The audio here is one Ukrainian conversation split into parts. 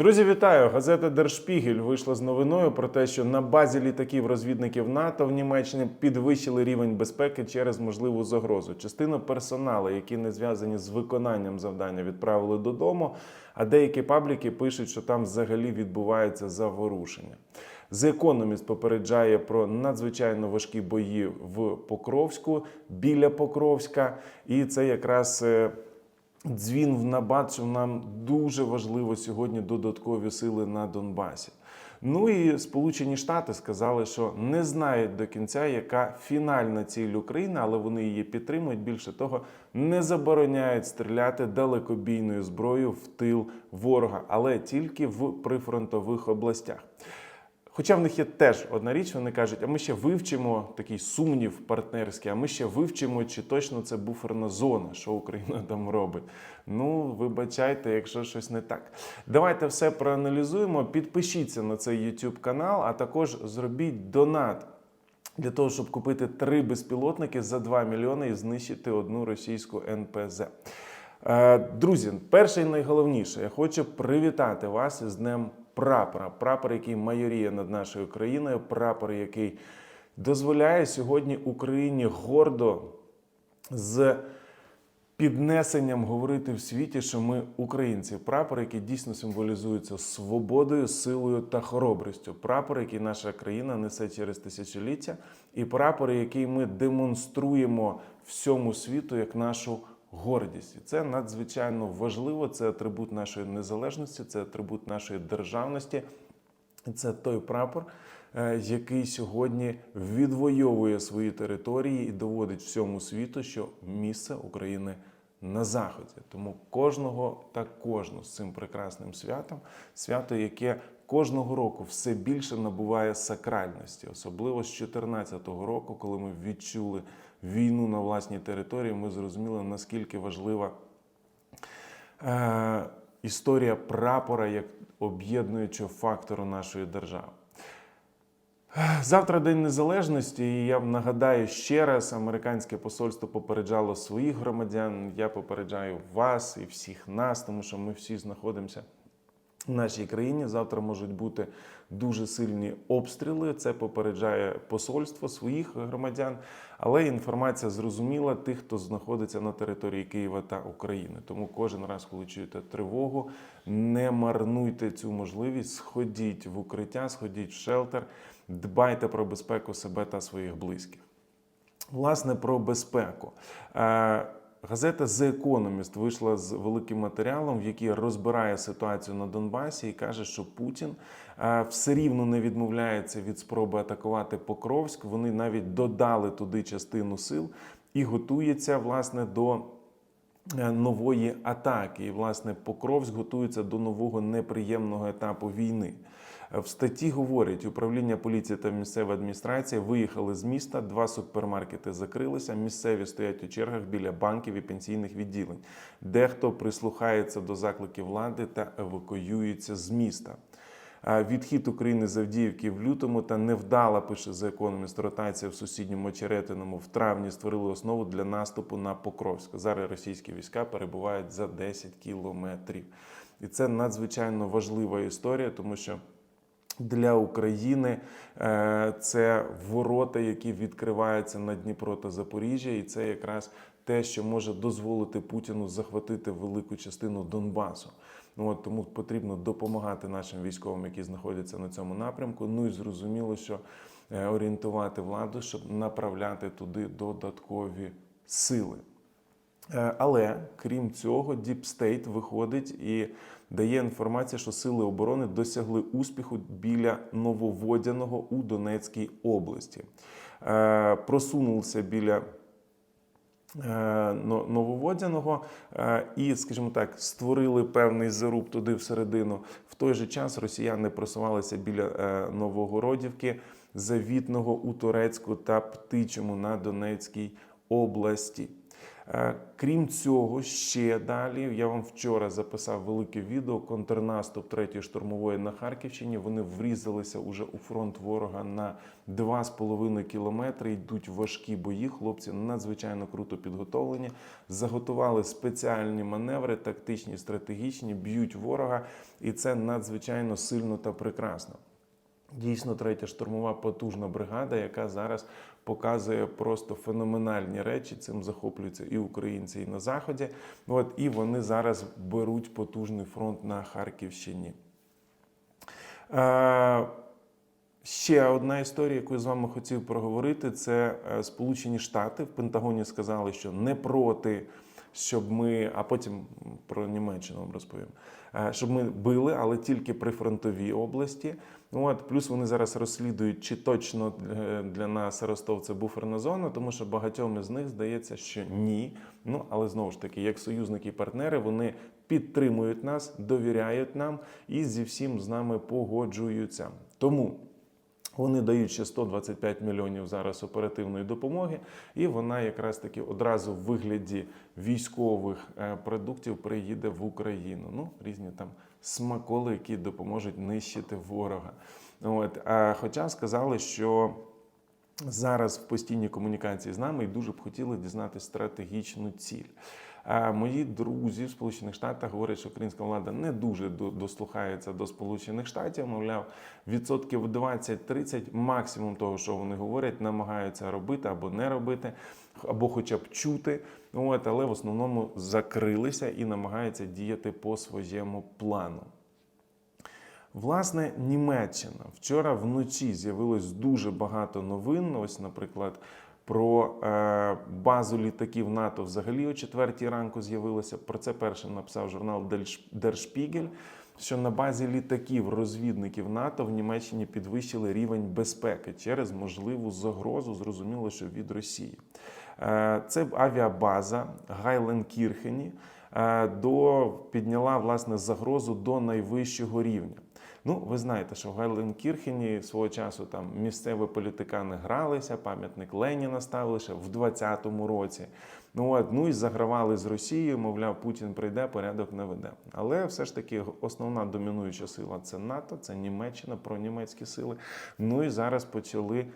Друзі, вітаю! Газета Держпігель вийшла з новиною про те, що на базі літаків розвідників НАТО в Німеччині підвищили рівень безпеки через можливу загрозу. Частину персоналу, які не зв'язані з виконанням завдання, відправили додому. А деякі пабліки пишуть, що там взагалі відбувається заворушення. The Economist попереджає про надзвичайно важкі бої в Покровську біля Покровська, і це якраз. Дзвін в набат, що нам дуже важливо сьогодні додаткові сили на Донбасі. Ну і Сполучені Штати сказали, що не знають до кінця, яка фінальна ціль України, але вони її підтримують. Більше того, не забороняють стріляти далекобійною зброєю в тил ворога, але тільки в прифронтових областях. Хоча в них є теж одна річ, вони кажуть, а ми ще вивчимо такий сумнів партнерський, а ми ще вивчимо, чи точно це буферна зона, що Україна там робить. Ну, вибачайте, якщо щось не так. Давайте все проаналізуємо. Підпишіться на цей YouTube канал, а також зробіть донат. Для того, щоб купити три безпілотники за 2 мільйони і знищити одну російську НПЗ. Е, Друзі, перше і найголовніше, я хочу привітати вас із Днем прапора. Прапор, який майоріє над нашою країною, прапор, який дозволяє сьогодні Україні гордо з піднесенням говорити в світі, що ми українці. Прапор, який дійсно символізується свободою, силою та хоробрістю. Прапор, який наша країна несе через тисячоліття, і прапор, який ми демонструємо всьому світу як нашу гордість. Це надзвичайно важливо. Це атрибут нашої незалежності, це атрибут нашої державності. Це той прапор, е, який сьогодні відвоює свої території і доводить всьому світу, що місце України на заході. Тому кожного та кожну з цим прекрасним святом, свято, яке кожного року все більше набуває сакральності, особливо з 2014 року, коли ми відчули війну на власній території, ми зрозуміли наскільки важлива е, історія прапора як об'єднуючого фактору нашої держави. Завтра День Незалежності, і я нагадаю ще раз: американське посольство попереджало своїх громадян. Я попереджаю вас і всіх нас, тому що ми всі знаходимося в нашій країні. Завтра можуть бути дуже сильні обстріли. Це попереджає посольство своїх громадян. Але інформація зрозуміла тих, хто знаходиться на території Києва та України. Тому кожен раз, коли чуєте тривогу, не марнуйте цю можливість, сходіть в укриття, сходіть в шелтер, дбайте про безпеку себе та своїх близьких. Власне, про безпеку. Газета The Economist вийшла з великим матеріалом, в якій розбирає ситуацію на Донбасі і каже, що Путін е, все рівно не відмовляється від спроби атакувати Покровськ. Вони навіть додали туди частину сил і готується власне до нової атаки. І, власне, Покровськ готується до нового неприємного етапу війни. В статті говорять, управління поліції та місцева адміністрація виїхали з міста. Два супермаркети закрилися. Місцеві стоять у чергах біля банків і пенсійних відділень. Дехто прислухається до закликів влади та евакуюється з міста. Відхід України з Авдіївки в лютому та невдала, пише за економіст, ротація в сусідньому Очеретиному в травні створили основу для наступу на Покровськ. Зараз російські війська перебувають за 10 кілометрів. І це надзвичайно важлива історія, тому що для України е, це ворота, які відкриваються на Дніпро та Запоріжжя, і це якраз те, що може дозволити Путіну захватити велику частину Донбасу. Ну от тому потрібно допомагати нашим військовим, які знаходяться на цьому напрямку. Ну і зрозуміло, що е, орієнтувати владу, щоб направляти туди додаткові сили. Е, Але крім цього, State виходить і дає інформацію, що сили оборони досягли успіху біля Нововодяного у Донецькій області. Е, Просунулися біля Нововодяного е, і, скажімо так, створили певний заруб туди всередину. В той же час росіяни просувалися біля е, Новогородівки, Завітного у Турецьку та Птичому на Донецькій області. Е, Крім цього, ще далі я вам вчора записав велике відео контрнаступ третьої штурмової на Харківщині. Вони врізалися уже у фронт ворога на 2,5 кілометри. Йдуть важкі бої. Хлопці надзвичайно круто підготовлені, заготували спеціальні маневри, тактичні, стратегічні, б'ють ворога, і це надзвичайно сильно та прекрасно. Дійсно, третя штурмова потужна бригада, яка зараз показує просто феноменальні речі. Цим захоплюються і українці, і на заході. От і вони зараз беруть потужний фронт на Харківщині. Е, Ще одна історія, яку я з вами хотів проговорити, це е, Сполучені Штати в Пентагоні сказали, що не проти, щоб ми, а потім про Німеччину розповім, е, щоб ми били, але тільки при фронтовій області. От плюс вони зараз розслідують, чи точно е, для нас Ростов це буферна зона, тому що багатьом із них здається, що ні. Ну але знову ж таки, як союзники і партнери, вони підтримують нас, довіряють нам і зі всім з нами погоджуються. Тому. Вони дають ще 125 мільйонів зараз оперативної допомоги, і вона якраз таки одразу в вигляді військових е, продуктів приїде в Україну. Ну, різні там смаколи, які допоможуть нищити ворога. От, а хоча сказали, що зараз в постійній комунікації з нами і дуже б хотіли дізнати стратегічну ціль. Мої друзі в Сполучених Штатах говорять, що українська влада не дуже дослухається до Сполучених Штатів. Мовляв, відсотків 20-30 максимум того, що вони говорять, намагаються робити або не робити, або хоча б чути. От, але в основному закрилися і намагаються діяти по своєму плану. Власне, Німеччина вчора вночі з'явилось дуже багато новин. Ось, наприклад, про е, базу літаків НАТО взагалі о четвертій ранку з'явилося. Про це першим написав журнал Spiegel, що на базі літаків розвідників НАТО в Німеччині підвищили рівень безпеки через можливу загрозу, зрозуміло, що від Росії. Е, Це авіабаза Гайленкірхені е, до підняла власне загрозу до найвищого рівня. Ну, ви знаєте, що в Гайленкірхені свого часу там місцеві політикани гралися, пам'ятник Леніна ставили ще в 20-му році. Ну от ну і загравали з Росією, мовляв, Путін прийде, порядок наведе. Але все ж таки основна домінуюча сила це НАТО, це Німеччина, пронімецькі сили. Ну і зараз почали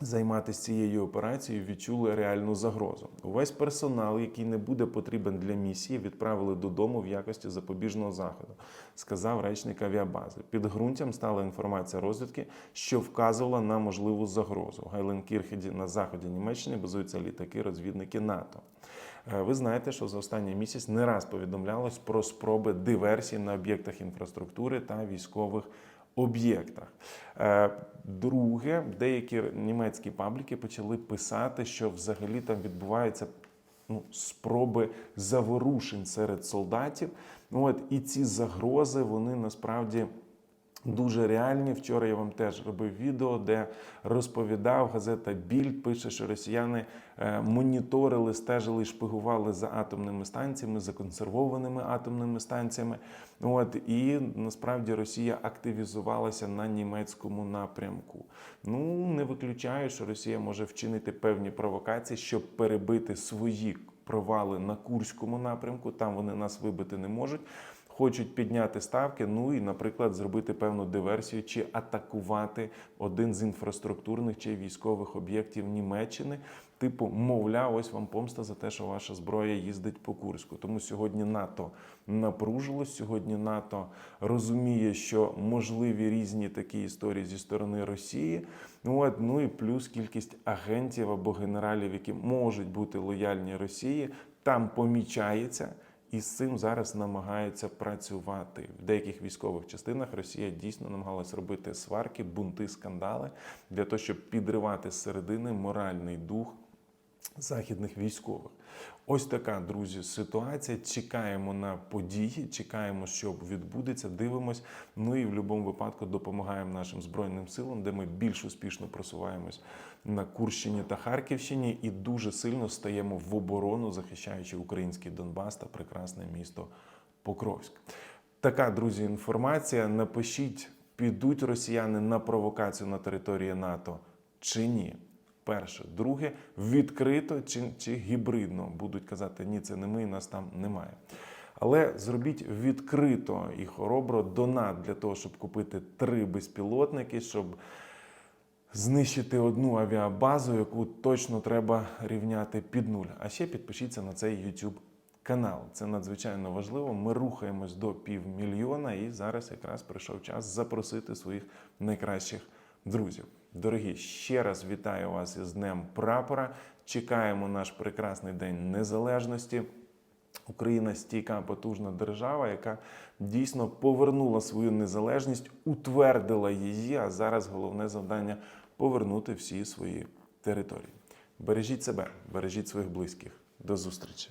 займатися цією операцією, відчули реальну загрозу. Увесь персонал, який не буде потрібен для місії, відправили додому в якості запобіжного заходу, сказав речник авіабази. Підґрунтям стала інформація розвідки, що вказувала на можливу загрозу. В Гайленкірхеді на заході Німеччини базуються літаки-розвідники НАТО. Е, Ви знаєте, що за останній місяць не раз повідомлялось про спроби диверсій на об'єктах інфраструктури та військових об'єктах. Е, Друге, деякі німецькі пабліки почали писати, що взагалі там відбуваються ну, спроби заворушень серед солдатів. Ну, От, і ці загрози вони насправді. Дуже реальні. Вчора я вам теж робив відео, де розповідав газета Більд. Пише, що росіяни е, моніторили, стежили і шпигували за атомними станціями, законсервованими атомними станціями. От і насправді Росія активізувалася на німецькому напрямку. Ну не виключаю, що Росія може вчинити певні провокації, щоб перебити свої провали на Курському напрямку. Там вони нас вибити не можуть хочуть підняти ставки, ну і, наприклад, зробити певну диверсію чи атакувати один з інфраструктурних чи військових об'єктів Німеччини. Типу, мовляв, ось вам помста за те, що ваша зброя їздить по Курську. Тому сьогодні НАТО напружилось. Сьогодні НАТО розуміє, що можливі різні такі історії зі сторони Росії. Ну от ну і плюс кількість агентів або генералів, які можуть бути лояльні Росії, там помічається. І з цим зараз намагаються працювати в деяких військових частинах. Росія дійсно намагалась робити сварки, бунти, скандали для того, щоб підривати з середини моральний дух західних військових. Ось така, друзі, ситуація. Чекаємо на події, чекаємо, що відбудеться. Дивимось. Ну і в будь-якому випадку допомагаємо нашим збройним силам, де ми більш успішно просуваємось на Курщині та Харківщині, і дуже сильно стаємо в оборону, захищаючи український Донбас та прекрасне місто Покровськ. Така, друзі, інформація. Напишіть, підуть росіяни на провокацію на території НАТО чи ні. Перше, друге, відкрито чи, чи гібридно будуть казати, ні, це не ми, нас там немає. Але зробіть відкрито і хоробро донат для того, щоб купити три безпілотники, щоб знищити одну авіабазу, яку точно треба рівняти під нуль. А ще підпишіться на цей YouTube канал. Це надзвичайно важливо. Ми рухаємось до півмільйона, і зараз якраз прийшов час запросити своїх найкращих друзів. Дорогі, ще раз вітаю вас із Днем Прапора. Чекаємо наш прекрасний день незалежності. Україна стійка потужна держава, яка дійсно повернула свою незалежність, утвердила її. А зараз головне завдання повернути всі свої території. Бережіть себе, бережіть своїх близьких. До зустрічі!